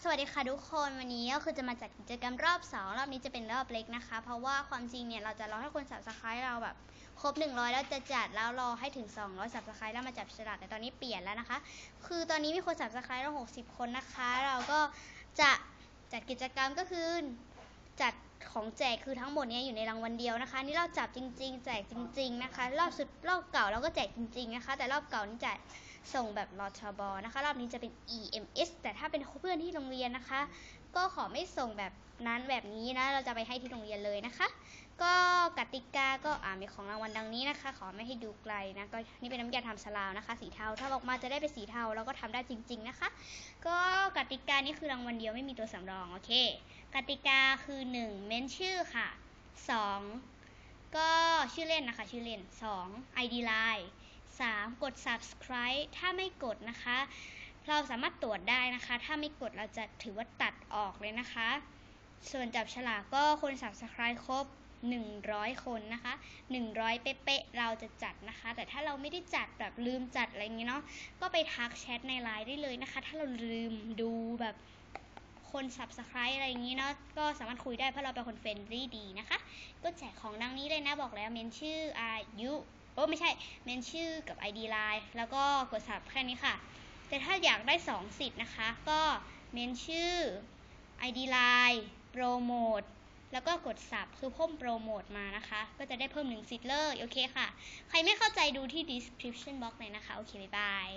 สวัสดีค่ะทุกคนวันนี้ก็คือจะมาจัดกิจกรรมรอบสองรอบนี้จะเป็นรอบเล็กนะคะ เพราะว่าความจริงเนี่ยเราจะรอให้คนสับสไครต์เราแบบครบ 100 แล้วจะจัดแล้วรอให้ถึง 200สับสไครต์แล้วมาจับฉลากแต่ตอนนี้เปลี่ยนแล้วนะคะ คือตอนนี้มีคนสับสไครต์เรา 60 คนนะคะ เราก็จะจัดกิจกรรมก็คือจัดของแจกคือทั้งหมดเนี้อยู่ในรางวัลเดียวนะคะ นี่เราจับจริง ๆ แจกจริง ๆ นะคะ รอบสุดรอบเก่าเราก็แจกจริง ๆ นะคะ แต่รอบเก่านี่จะ ส่งแบบรอชบนะคะ รอบนี้จะเป็น EMS แต่ถ้าเป็นเพื่อนที่โรงเรียนนะคะ ก็ขอไม่ส่งแบบนั้นแบบนี้นะ เราจะไปให้ที่โรงเรียนเลยนะคะ ก็กติกาก็อ่ามีของรางวัลดังนี้นะคะ ขอไม่ให้ดูไกลนะก็นี่เป็นน้ำยาทำสลาวนะคะ สีเทาถ้าออกมาจะได้เป็นสีเทาเราก็ทำได้จริง ๆนะคะ ก็กติกานี่คือรางวัลเดียวไม่มีตัวสำรองโอเค กติกาคือ 1 เม้นชื่อค่ะ 2 ก็ชื่อเล่นนะคะ ชื่อเล่น 2 ID Line 3 กด subscribe ถ้าไม่กดนะคะ เราสามารถตรวจได้นะคะ ถ้าไม่กดเราจะถือว่าตัดออกเลยนะคะ ส่วนจับฉลากก็คน subscribe ครบ 100 คนนะคะ 100 เป๊ะๆเราจะจัดนะคะ แต่ถ้าเราไม่ได้จัดแบบลืมจัดอะไรอย่างเงี้ยเนาะก็ไปทักแชทในไลน์ได้เลยนะคะ ถ้าเราลืมดูแบบคน subscribe อะไรอย่างงี้เนาะ ก็สามารถคุยได้เพราะเราเป็นคนเฟรนลี่ดีนะคะ ก็แจกของดังนี้เลยนะ บอกแล้วเมนชื่ออายุ โอ้ไม่ใช่ เมนชื่อกับ ID Line แล้วก็กดสับแค่นี้ค่ะ แต่ถ้าอยากได้ 2 สิทธิ์นะคะ ก็เมนชื่อ ID Line โปรโมทแล้วก็กดสับคือเพิ่มโปรโมทมานะคะ ก็จะได้เพิ่มหนึ่งสิทธิ์เลย โอเคค่ะ ใครไม่เข้าใจดูที่ description box เลยนะคะ โอเค บ๊ายบาย